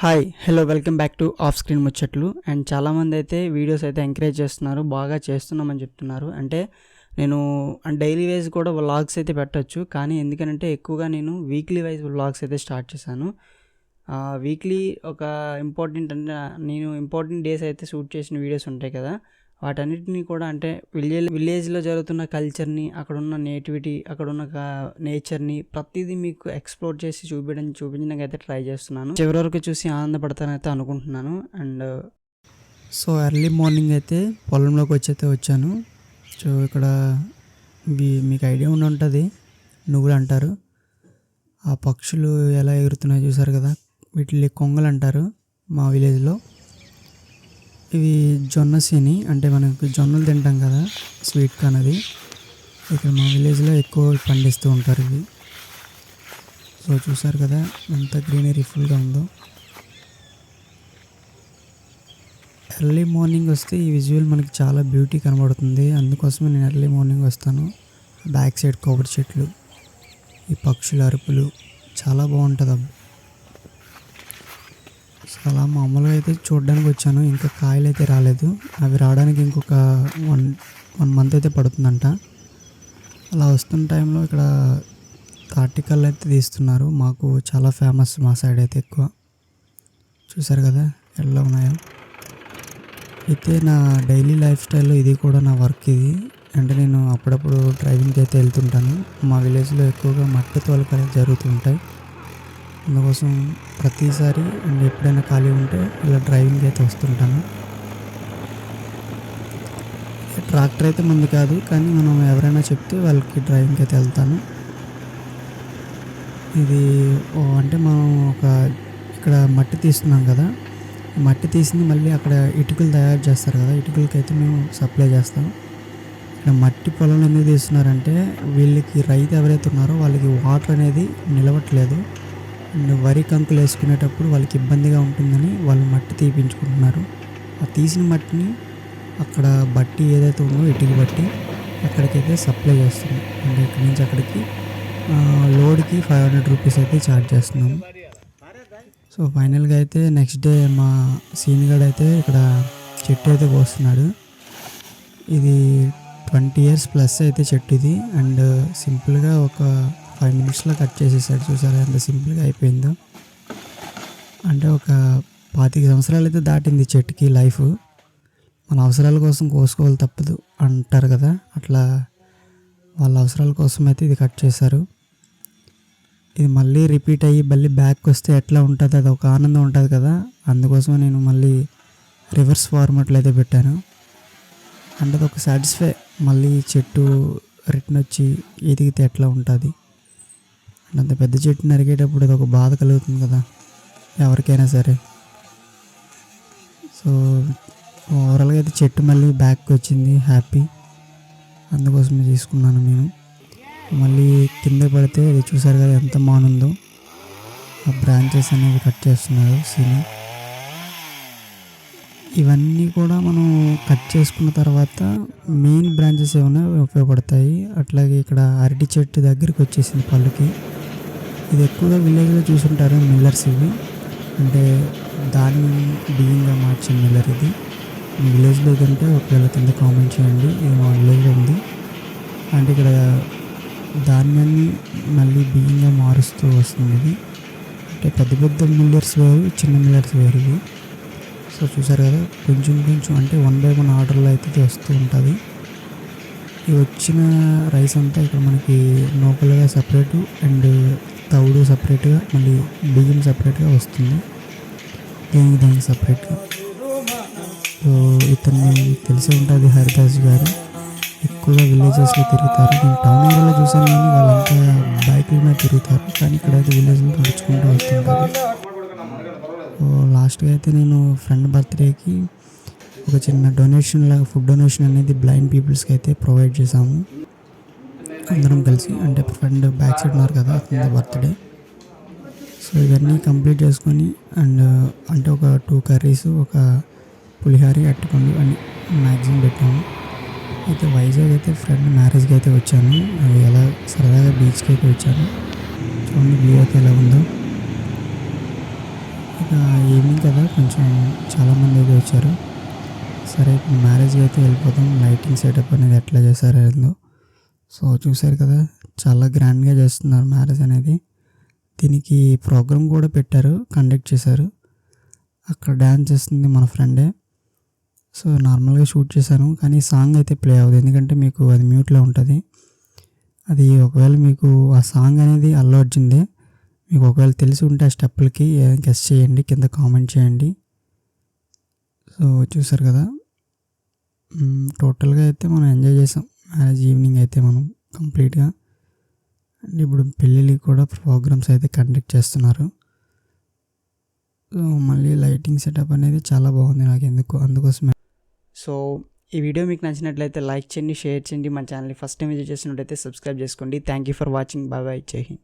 Hi hello welcome back to off screen ముచ్చట్లు and చాలామంది అయితే వీడియోస్ అయితే ఎంకరేజ్ చేస్తున్నారు బాగా చేస్తున్నామని చెప్తున్నారు. అంటే నేను డైలీ వైజ్ కూడా వ్లాగ్స్ అయితే పెట్టచ్చు. కానీ ఎందుకంటే ఎక్కువగా నేను వీక్లీ వైజ్ వ్లాగ్స్ అయితే స్టార్ట్ చేశాను. వీక్లీ ఒక ఇంపార్టెంట్ అంటే నేను ఇంపార్టెంట్ డేస్ అయితే షూట్ చేసిన వీడియోస్ ఉంటాయి కదా. వాటన్నిటిని కూడా అంటే విలేజ్ విలేజ్లో జరుగుతున్న కల్చర్ని అక్కడున్న నేటివిటీ అక్కడున్న నేచర్ని ప్రతిదీ మీకు ఎక్స్ప్లోర్ చేసి చూపించడం చూపించడానికి అయితే ట్రై చేస్తున్నాను. చివరి వరకు చూసి ఆనందపడతానైతే అనుకుంటున్నాను. అండ్ సో ఎర్లీ మార్నింగ్ అయితే పొలంలోకి వచ్చి అయితే వచ్చాను. సో ఇక్కడ మీకు ఐడియా ఉండి ఉంటుంది. నువ్వులు అంటారు. ఆ పక్షులు ఎలా ఎగురుతున్నాయో చూసారు కదా? వీటిని కొంగలు అంటారు మా విలేజ్లో. ఇవి జొన్న శని అంటే మనకు జొన్నలు తింటాం కదా స్వీట్ కానది ఇక్కడ మా విలేజ్లో ఎక్కువ పండిస్తూ ఉంటారు ఇవి. సో చూసారు కదా ఎంత గ్రీనరీ ఫుల్గా ఉందో. ఎర్లీ మార్నింగ్ వస్తే ఈ విజువల్ మనకి చాలా బ్యూటీ కనబడుతుంది. అందుకోసమే నేను ఎర్లీ మార్నింగ్ వస్తాను. బ్యాక్ సైడ్ కొబ్బరి చెట్లు ఈ పక్షుల అరుపులు చాలా బాగుంటుంది అబ్బా సో అలా మామూలుగా అయితే చూడడానికి వచ్చాను. ఇంకా కాయలు అయితే రాలేదు. అవి రావడానికి ఇంకొక వన్ వన్ మంత్ అయితే పడుతుందంట. అలా వస్తున్న టైంలో ఇక్కడ తాటికల్ అయితే తీస్తున్నారు. మాకు చాలా ఫేమస్ మా సైడ్ అయితే ఎక్కువ. చూసారు కదా ఎలా ఉన్నాయో. అయితే నా డైలీ లైఫ్ స్టైల్లో ఇది కూడా నా వర్క్ ఇది. అంటే నేను అప్పుడప్పుడు డ్రైవింగ్కి అయితే వెళ్తుంటాను. మా విలేజ్లో ఎక్కువగా మట్టి తోలకలు జరుగుతుంటాయి అందుకోసం ప్రతిసారి అండ్ ఎప్పుడైనా ఖాళీ ఉంటే ఇలా డ్రైవింగ్ అయితే వస్తుంటాను. ట్రాక్టర్ అయితే మంది కాదు కానీ మనం ఎవరైనా చెప్తే వాళ్ళకి డ్రైవింగ్కి అయితే వెళ్తాను. ఇది అంటే మనం ఒక ఇక్కడ మట్టి తీస్తున్నాం కదా మట్టి తీసింది మళ్ళీ అక్కడ ఇటుకలు తయారు చేస్తారు కదా ఇటుకలకి అయితే మేము సప్లై చేస్తాం. ఇక్కడ మట్టి పొలాలు ఎందుకు తీస్తున్నారంటే వీళ్ళకి రైతు ఎవరైతే ఉన్నారో వాళ్ళకి వాటర్ అనేది నిలవట్లేదు. వరి కంకులు వేసుకునేటప్పుడు వాళ్ళకి ఇబ్బందిగా ఉంటుందని వాళ్ళు మట్టి తీపించుకుంటున్నారు. ఆ తీసిన మట్టిని అక్కడ బట్టి ఏదైతే ఉందో ఇటుక బట్టి అక్కడికైతే సప్లై చేస్తున్నాం. అంటే ఇక్కడి నుంచి అక్కడికి లోడ్కి ఫైవ్ హండ్రెడ్ రూపీస్ అయితే ఛార్జ్ చేస్తున్నాం. సో ఫైనల్గా అయితే నెక్స్ట్ డే మా సీనియర్ అయితే ఇక్కడ చెట్టు అయితే పోస్తున్నాడు ఇది ట్వంటీ ఇయర్స్ ప్లస్ అయితే చెట్టు ఇది. అండ్ సింపుల్గా ఒక ఫైవ్ మినిట్స్లో కట్ చేసేసాడు. చూసారా? ఎంత సింపుల్గా అయిపోయిందో? అంటే ఒక పాతిక సంవత్సరాలు అయితే దాటింది చెట్టుకి లైఫ్. మన అవసరాల కోసం కోసుకోవాలి తప్పదు అంటారు కదా? అట్లా వాళ్ళ అవసరాల కోసం అయితే ఇది కట్ చేశారు. ఇది మళ్ళీ రిపీట్ అయ్యి మళ్ళీ బ్యాక్ వస్తే ఎట్లా ఉంటుంది? అది ఒక ఆనందం ఉంటుంది కదా? అందుకోసం నేను మళ్ళీ రివర్స్ ఫార్మాట్లో అయితే పెట్టాను. అంటే అది ఒక సాటిస్ఫై. మళ్ళీ చెట్టు రిటర్న్ వచ్చి ఎదిగితే ఎట్లా ఉంటుంది? అండ్ అంత పెద్ద చెట్టు నరికేటప్పుడు ఇది ఒక బాధ కలుగుతుంది కదా ఎవరికైనా సరే. సో ఓవరాల్గా అయితే చెట్టు మళ్ళీ బ్యాక్కి వచ్చింది హ్యాపీ అందుకోసమే తీసుకున్నాను నేను. మళ్ళీ కింద పడితే అది చూసారు కదా ఎంత మానుందో ఆ బ్రాంచెస్ అనేవి కట్ చేస్తున్నారు సీని ఇవన్నీ కూడా మనం కట్ చేసుకున్న తర్వాత మెయిన్ బ్రాంచెస్ ఏమైనా ఉపయోగపడతాయి. అట్లాగే ఇక్కడ అరటి చెట్టు దగ్గరికి వచ్చేసింది పళ్ళుకి. ఇది ఎక్కువగా విలేజ్లో చూసుంటారు మిల్లర్స్ ఇవి. అంటే దాన్ని బియ్యంగా మార్చిన మిల్లర్ ఇది. మీ విలేజ్లో కంటే ఒకవేళ కింద కామెంట్ చేయండి. ఇది మా విలేజ్లో ఉంది. అంటే ఇక్కడ ధాన్యాన్ని మళ్ళీ బియ్యంగా మారుస్తూ వస్తుంది ఇది. అంటే పెద్ద పెద్ద మిల్లర్స్ వేరు చిన్న మిల్లర్స్ వేరు ఇవి. సో చూసారు కదా కొంచెం కొంచెం అంటే వన్ బై వన్ ఆర్డర్లో అయితే ఇది వస్తూ ఉంటుంది. ఈ వచ్చిన రైస్ అంతా ఇక్కడ మనకి నూకలుగా సపరేట్ అండ్ తౌడు సపరేట్గా మళ్ళీ బియ్యం సపరేట్గా వస్తుంది. దేనికి దానికి సపరేట్గా సో ఇతన్ని తెలిసే ఉంటుంది హరిదాస్ గారు. ఎక్కువగా విలేజెస్లో తిరుగుతారు. నేను టౌన్ ఏరియాలో చూసాను కానీ వాళ్ళంతా బైకుల మీద తిరుగుతారు. కానీ ఇక్కడైతే విలేజ్లో నడుచుకుంటూ వస్తుంటారు. లాస్ట్గా అయితే నేను ఫ్రెండ్ బర్త్డేకి ఒక చిన్న డొనేషన్ లాగా ఫుడ్ డొనేషన్ అనేది బ్లైండ్ పీపుల్స్కి అయితే ప్రొవైడ్ చేశాము. అందరం కలిసి అంటే ఫ్రెండ్ బ్యాక్ సైడ్ ఉన్నారు కదా అతని బర్త్డే సో ఇవన్నీ కంప్లీట్ చేసుకొని అండ్ అంటే ఒక టూ కర్రీస్ ఒక పులిహారి అట్టుకోండి అని మ్యాక్సిమం పెట్టాము. అయితే వైజాగ్ అయితే ఫ్రెండ్ మ్యారేజ్కి అయితే వచ్చాను. అది ఎలా సరదాగా బీచ్కి అయితే వచ్చాను. చూడండి వ్యూ అయితే ఎలా ఉందో. ఇక ఈవినింగ్ కదా కొంచెం చాలామంది అయితే వచ్చారు. సరే ఇప్పుడు మ్యారేజ్కి అయితే వెళ్ళిపోతాం లైటింగ్ సెటప్ అనేది ఎట్లా చేశారో సో చూశారు కదా చాలా గ్రాండ్గా చేస్తున్నారు మ్యారేజ్ అనేది. దీనికి ప్రోగ్రామ్ కూడా పెట్టారు కండక్ట్ చేశారు. అక్కడ డ్యాన్స్ చేస్తుంది మన ఫ్రెండే. సో నార్మల్గా షూట్ చేశాను కానీ సాంగ్ అయితే ప్లే అవ్వదు ఎందుకంటే మీకు అది మ్యూట్లో ఉంటుంది. అది ఒకవేళ మీకు ఆ సాంగ్ అనేది అల్లు అర్జున్దే మీకు ఒకవేళ తెలిసి ఉంటే ఆ స్టెప్పులకి గెస్ట్ చేయండి కింద కామెంట్ చేయండి. సో చూసారు కదా టోటల్గా అయితే మనం ఎంజాయ్ చేసాం. మ్యారేజ్ ఈవినింగ్ అయితే మనం కంప్లీట్గా అండ్ ఇప్పుడు పెళ్ళిళ్ళకి కూడా ప్రోగ్రామ్స్ అయితే కండక్ట్ చేస్తున్నారు. సో మళ్ళీ లైటింగ్ సెటప్ అనేది చాలా బాగుంది నాకు ఎందుకు అందుకోసమే. సో ఈ వీడియో మీకు నచ్చినట్లయితే లైక్ చేయండి షేర్ చేయండి. మన ఛానల్ని ఫస్ట్ టైం విజిట్ చేసినట్లయితే సబ్స్క్రైబ్ చేసుకోండి. Thank you for watching bye bye Jai Hind